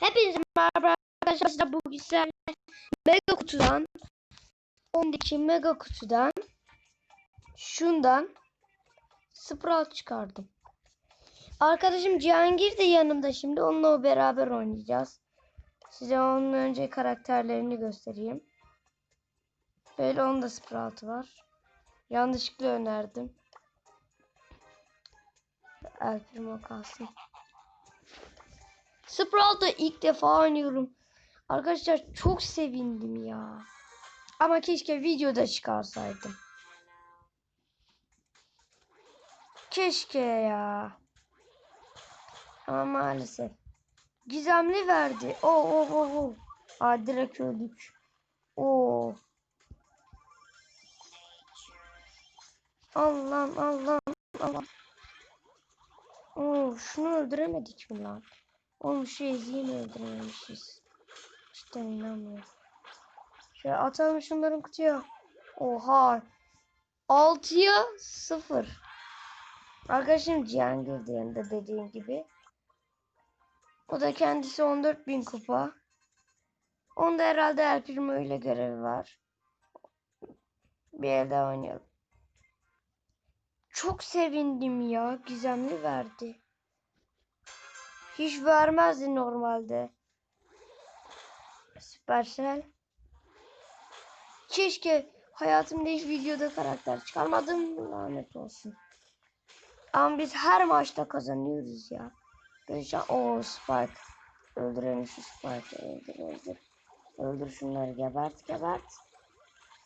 Hepinize merhaba arkadaşlar. Bugün sizlerle mega kutudan 12 mega kutudan şundan Sprout çıkardım. Arkadaşım Cihangir de yanımda şimdi. Onunla beraber oynayacağız. Size onun önce karakterlerini göstereyim. Böyle onda Sprout var. Yanlışlıkla önerdim. El Primo kalsın. Sprout'u ilk defa oynuyorum. Arkadaşlar çok sevindim ya. Ama keşke videoda çıkarsaydım. Keşke ya. Ama maalesef. Gizemli verdi. Oo oo oo. oo. Aa direkt öldük. Oo. Allah'ım Allah'ım Allah'ım. Oo şunu öldüremedik mi lan? Oğlum şu eziği mi öldürememişiz? Cidden inanmıyorum. Şöyle atalım şunların kutuya. Oha. 6'ya 0. Arkadaşım Cihan girdi yanında dediğim gibi. O da kendisi 14.000 kupa. Onda herhalde El Primo ile görevi var. Bir elde oynayalım. Çok sevindim ya. Gizemli verdi. Hiç vermezdi normalde. Süpersel. Keşke hayatımda hiç videoda karakter çıkarmadım. Lanet olsun. Ama biz her maçta kazanıyoruz ya. Göreceğim. Oo Spike. Öldürelim şu Spike'ı. Öldür öldür. Öldür şunları gebert gebert.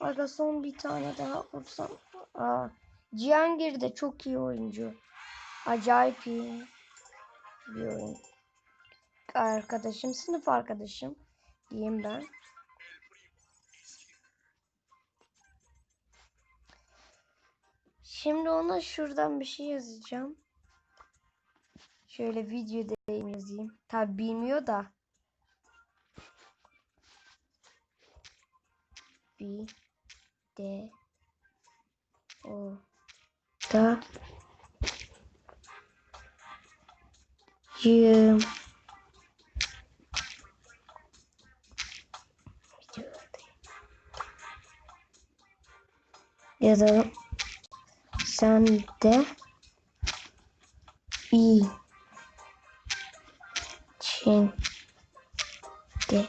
Aga son bir tane daha vursam. Aa, Cihangir de çok iyi oyuncu. Acayip iyi bir oyun. Arkadaşım, sınıf arkadaşım diyeyim ben. Şimdi ona şuradan bir şey yazacağım. Şöyle videoda yazayım. Tabi bilmiyor da. Bir de o da yım yazalım. Sen de iyi Çin de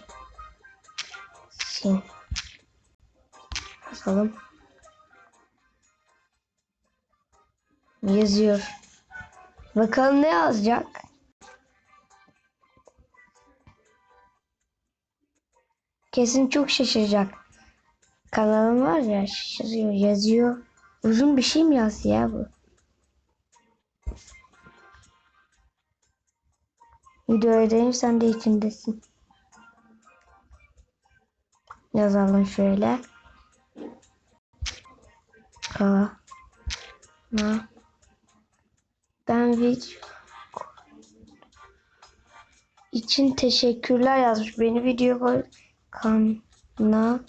sin yazalım. Yazıyor. Bakalım ne yazacak? Kesin çok şaşıracak. Kanalım var ya şaşırıyor yazıyor. Uzun bir şey mi yazdı ya bu? Videoya sen de içindesin. Yazalım şöyle. Aa. Na. Ben video için teşekkürler yazmış. Beni video koy kanalım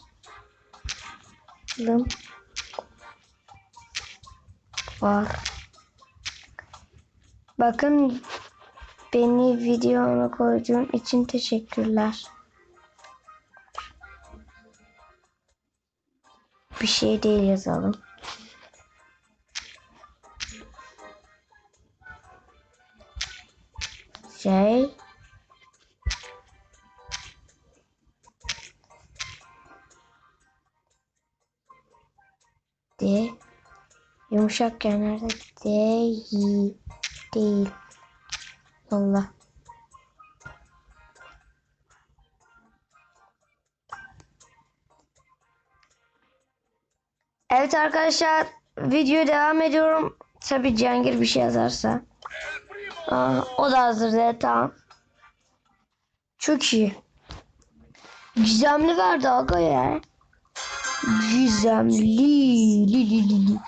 var. Bakın beni videoma koyduğun için teşekkürler. Bir şey değil yazalım. Şey de yumuşak yerlerde değil değil. Allah. Evet arkadaşlar video devam ediyorum. Tabi Cihangir bir şey yazarsa. Aa, o da hazır de tamam. Çok iyi. Gizemli verdi aga ya. Gizemli. Li, li, li, li.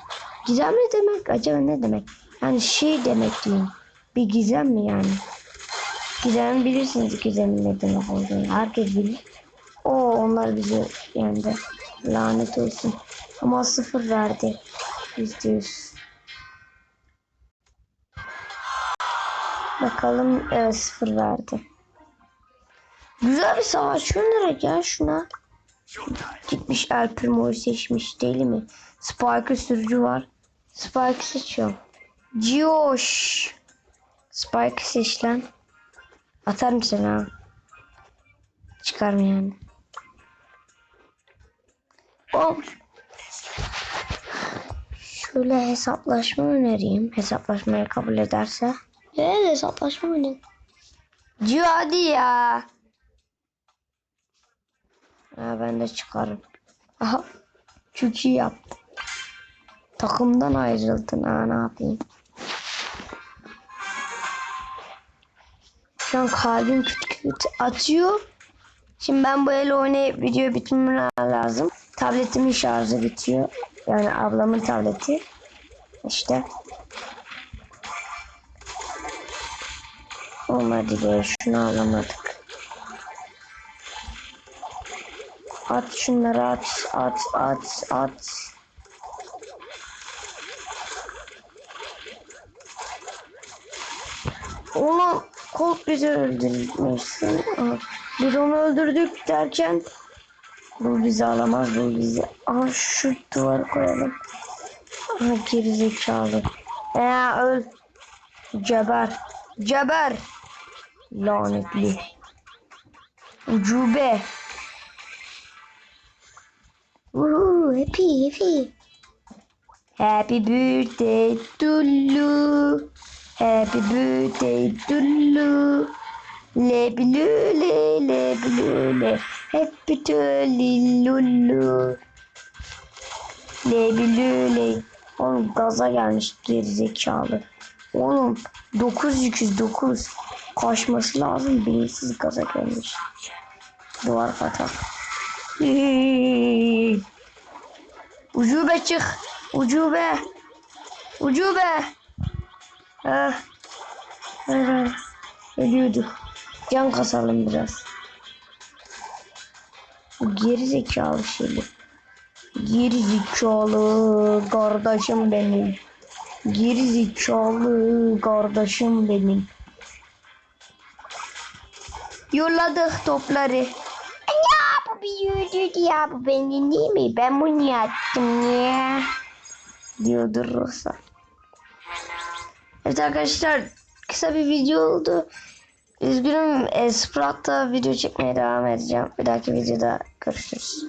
Gizemli demek acaba ne demek? Yani şey demek diyeyim. Bir gizem mi yani? Gizem bilirsiniz gizemin ne demek olduğunu. Herkes bilir. O onlar bizi yendi. Lanet olsun. Ama sıfır verdi. Yüzde yüz. Bakalım evet sıfır verdi. Güzel bir savaş gönderek ya şuna. Gitmiş El Primo'yu seçmiş değil mi? Spike'ı sürücü var. Spike'ı seçiyorum. Josh. Spike'ı seç lan. Atar mısın ha? Çıkar mı yani? Hop. Şöyle hesaplaşma önereyim. Hesaplaşmayı kabul ederse. Evet hesaplaşma önereyim. Cio hadi ya. Ha, ben de çıkarım. Aha. Çok iyi yaptın. Takımdan ayrıldın. Ha ne yapayım. Şu an kalbim küt küt atıyor. Şimdi ben bu el oynayıp video bitmem lazım. Tabletimin şarjı bitiyor. Yani ablamın tableti. İşte. Olmadı be. Şunu alamadık. At şunları at. At at at. Ulan Colt bizi öldürmüşsün. Aa, Biz onu öldürdük derken bu bizi alamaz bu bizi. Aha şu duvarı koyalım. Aha gerizekalı. Ee öl. Geber. Geber. Lanetli. Ucube. Woohoo, happy happy. Happy birthday you. Happy birthday to you. Lebilüle lebilüle. Happy to lulu. Lebilüle. Oğlum gaza gelmiş gerizekalı. Oğlum 909 kaçması lazım bilinçsiz gaza gelmiş. Duvar patak. Ucube çık. Ucube. Ucube. Ah. Ah. Ölüyorduk. Can kasalım biraz. Geri zekalı şeyli. Geri zekalı kardeşim benim. Geri zekalı kardeşim benim. Yolladık topları. Yürüdü ya bu benim değil mi? Ben bunu yaptım ya. Diyordur Rosa. Evet arkadaşlar kısa bir video oldu. Üzgünüm e, Sprat'ta video çekmeye devam edeceğim. Bir dahaki videoda görüşürüz.